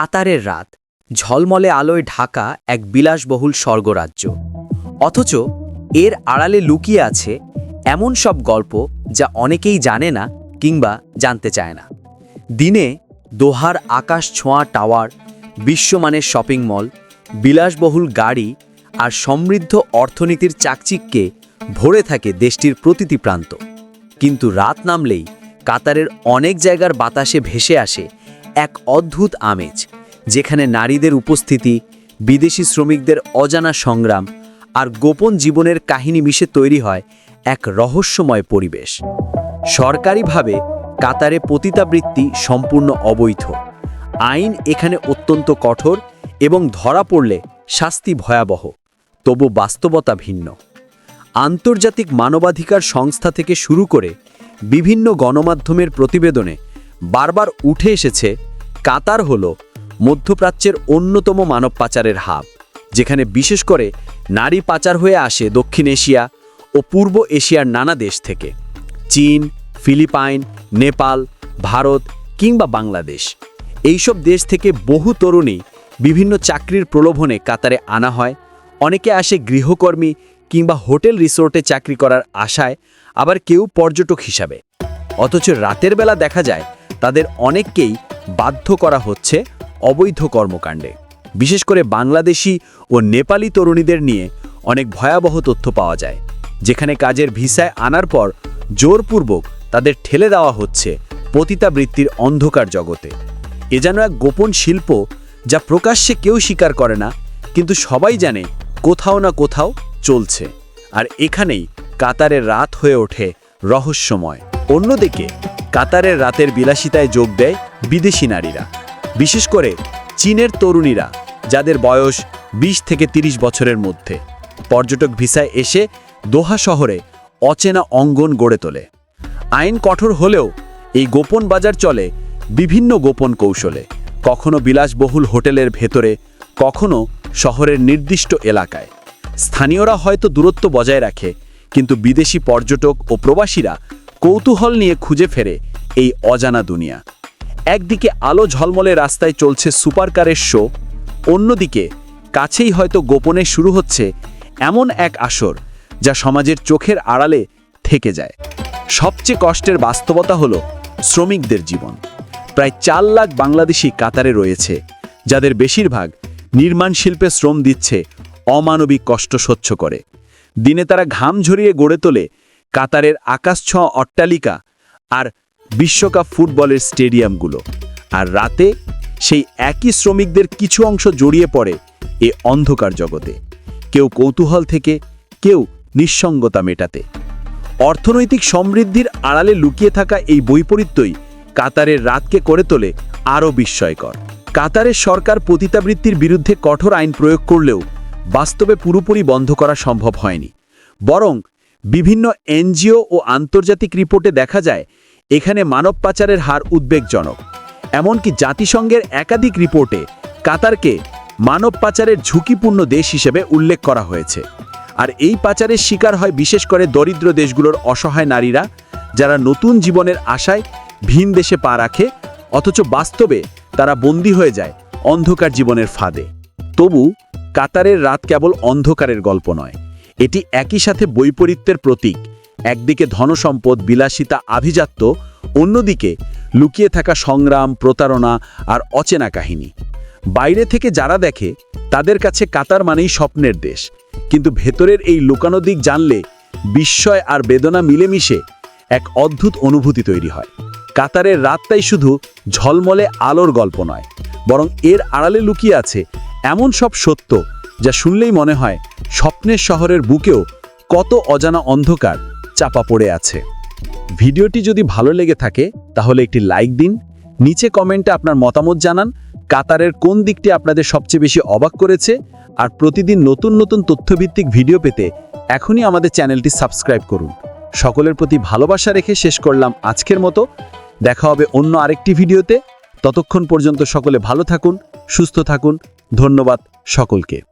কাতারের রাত। ঝলমলে আলোয় ঢাকা এক বিলাসবহুল স্বর্গরাজ্য। অথচ এর আড়ালে লুকিয়ে আছে এমন সব গল্প যা অনেকেই জানে না কিংবা জানতে চায় না। দিনে দোহার আকাশ ছোঁয়া টাওয়ার, বিশ্বমানের শপিং মল, বিলাসবহুল গাড়ি আর সমৃদ্ধ অর্থনীতির চাকচিককে ভরে থাকে দেশটির প্রতিটি প্রান্ত। কিন্তু রাত নামলেই কাতারের অনেক জায়গার বাতাসে ভেসে আসে এক অদ্ভুত আমেজ, যেখানে নারীদের উপস্থিতি, বিদেশি শ্রমিকদের অজানা সংগ্রাম আর গোপন জীবনের কাহিনী মিশে তৈরি হয় এক রহস্যময় পরিবেশ। সরকারিভাবে কাতারে পতিতাবৃত্তি সম্পূর্ণ অবৈধ। আইন এখানে অত্যন্ত কঠোর এবং ধরা পড়লে শাস্তি ভয়াবহ। তবু বাস্তবতা ভিন্ন। আন্তর্জাতিক মানবাধিকার সংস্থা থেকে শুরু করে বিভিন্ন গণমাধ্যমের প্রতিবেদনে বারবার উঠে এসেছে, কাতার হল, মধ্যপ্রাচ্যের অন্যতম মানব পাচারের হাব, যেখানে বিশেষ করে নারী পাচার হয়ে আসে দক্ষিণ এশিয়া ও পূর্ব এশিয়ার নানা দেশ থেকে। চীন, ফিলিপাইন, নেপাল, ভারত কিংবা বাংলাদেশ। এইসব দেশ থেকে বহু তরুণী বিভিন্ন চাকরির প্রলোভনে কাতারে আনা হয়। অনেকে আসে গৃহকর্মী কিংবা হোটেল রিসোর্টে চাকরি করার আশায় আবার কেউ পর্যটক হিসাবে। অথচ রাতের বেলা দেখা যায় তাদের অনেককেই বাধ্য করা হচ্ছে অবৈধ কর্মকাণ্ডে। বিশেষ করে বাংলাদেশি ও নেপালি তরুণীদের নিয়ে অনেক ভয়াবহ তথ্য পাওয়া যায়, যেখানে কাজের ভিসায় আনার পর জোরপূর্বক তাদের ঠেলে দেওয়া হচ্ছে পতিতাবৃত্তির অন্ধকার জগতে। এ যেন এক গোপন শিল্প যা প্রকাশ্যে কেউ স্বীকার করে না, কিন্তু সবাই জানে কোথাও না কোথাও চলছে। আর এখানেই কাতারের রাত হয়ে ওঠে রহস্যময়। অন্যদিকে কাতারের রাতের বিলাসিতায় যোগ দেয় বিদেশি নারীরা। বিশেষ করে চীনের তরুণীরা, যাদের বয়স ২০ থেকে ৩০ বছরের মধ্যে। পর্যটক ভিসায় এসে দোহা শহরে অচেনা অঙ্গন গড়ে তোলে। আইন কঠোর হলেও এই গোপন বাজার চলে বিভিন্ন গোপন কৌশলে। কখনো বিলাসবহুল হোটেলের ভেতরে, কখনো শহরের নির্দিষ্ট এলাকায়। স্থানীয়রা হয়তো দূরত্ব বজায় রাখে, কিন্তু বিদেশি পর্যটক ও প্রবাসীরা কৌতূহল নিয়ে খুঁজে ফেরে এই অজানা দুনিয়া। একদিকে আলো ঝলমলে রাস্তায় চলছে সুপারকারের শো, অন্যদিকে কাছেই হয়তো গোপনে শুরু হচ্ছে এমন এক আসর যা সমাজের চোখের আড়ালে থেকে যায়। সবচেয়ে কষ্টের বাস্তবতা হল শ্রমিকদের জীবন। প্রায় চার লাখ বাংলাদেশি কাতারে রয়েছে, যাদের বেশিরভাগ নির্মাণ শিল্পে শ্রম দিচ্ছে অমানবিক কষ্ট সহ্য করে। দিনে তারা ঘাম ঝরিয়ে গড়ে তোলে কাতারের আকাশছোঁয়া অট্টালিকা আর বিশ্বকাপ ফুটবলের স্টেডিয়ামগুলো। আর রাতে সেই একই শ্রমিকদের কিছু অংশ জড়িয়ে পড়ে এ অন্ধকার জগতে। কেউ কৌতূহল থেকে, কেউ নিঃসঙ্গতা মেটাতে। অর্থনৈতিক সমৃদ্ধির আড়ালে লুকিয়ে থাকা এই বৈপরীত্যই কাতারের রাতকে করে তোলে আরও বিস্ময়কর। কাতারের সরকার পতিতাবৃত্তির বিরুদ্ধে কঠোর আইন প্রয়োগ করলেও বাস্তবে পুরোপুরি বন্ধ করা সম্ভব হয়নি। বরং বিভিন্ন এনজিও ও আন্তর্জাতিক রিপোর্টে দেখা যায়, এখানে মানব পাচারের হার উদ্বেগজনক। এমনকি জাতিসংঘের একাধিক রিপোর্টে কাতারকে মানব পাচারের ঝুঁকিপূর্ণ দেশ হিসেবে উল্লেখ করা হয়েছে। আর এই পাচারের শিকার হয় বিশেষ করে দরিদ্র দেশগুলোর অসহায় নারীরা, যারা নতুন জীবনের আশায় ভিন দেশে পা রাখে, অথচ বাস্তবে তারা বন্দী হয়ে যায় অন্ধকার জীবনের ফাঁদে। তবু কাতারের রাত কেবল অন্ধকারের গল্প নয়। এটি একই সাথে বৈপরীত্যের প্রতীক। একদিকে ধনসম্পদ বিলাসিতা আভিজাত্য, অন্যদিকে লুকিয়ে থাকা সংগ্রাম, প্রতারণা আর অচেনা কাহিনী। বাইরে থেকে যারা দেখে, তাদের কাছে কাতার মানেই স্বপ্নের দেশ। কিন্তু ভেতরের এই লুকানো দিক জানলে বিস্ময় আর বেদনা মিলেমিশে এক অদ্ভুত অনুভূতি তৈরি হয়। কাতারের রাতটাই শুধু ঝলমলে আলোর গল্প নয়, বরং এর আড়ালে লুকিয়ে আছে এমন সব সত্য যা শুনলেই মনে হয় স্বপ্নের শহরের বুকেও কত অজানা অন্ধকার চাপা পড়ে আছে। ভিডিওটি যদি ভালো লেগে থাকে, তাহলে একটি লাইক দিন, নিচে কমেন্টে আপনার মতামত জানান, কাতারের কোন দিকটি আপনাদের সবচেয়ে বেশি অবাক করেছে, আর প্রতিদিন নতুন নতুন তথ্যভিত্তিক ভিডিও পেতে এখনই আমাদের চ্যানেলটি সাবস্ক্রাইব করুন। সকলের প্রতি ভালোবাসা রেখে শেষ করলাম আজকের মতো। দেখা হবে অন্য আরেকটি ভিডিওতে। ততক্ষণ পর্যন্ত সকলে ভালো থাকুন, সুস্থ থাকুন। ধন্যবাদ সকলকে।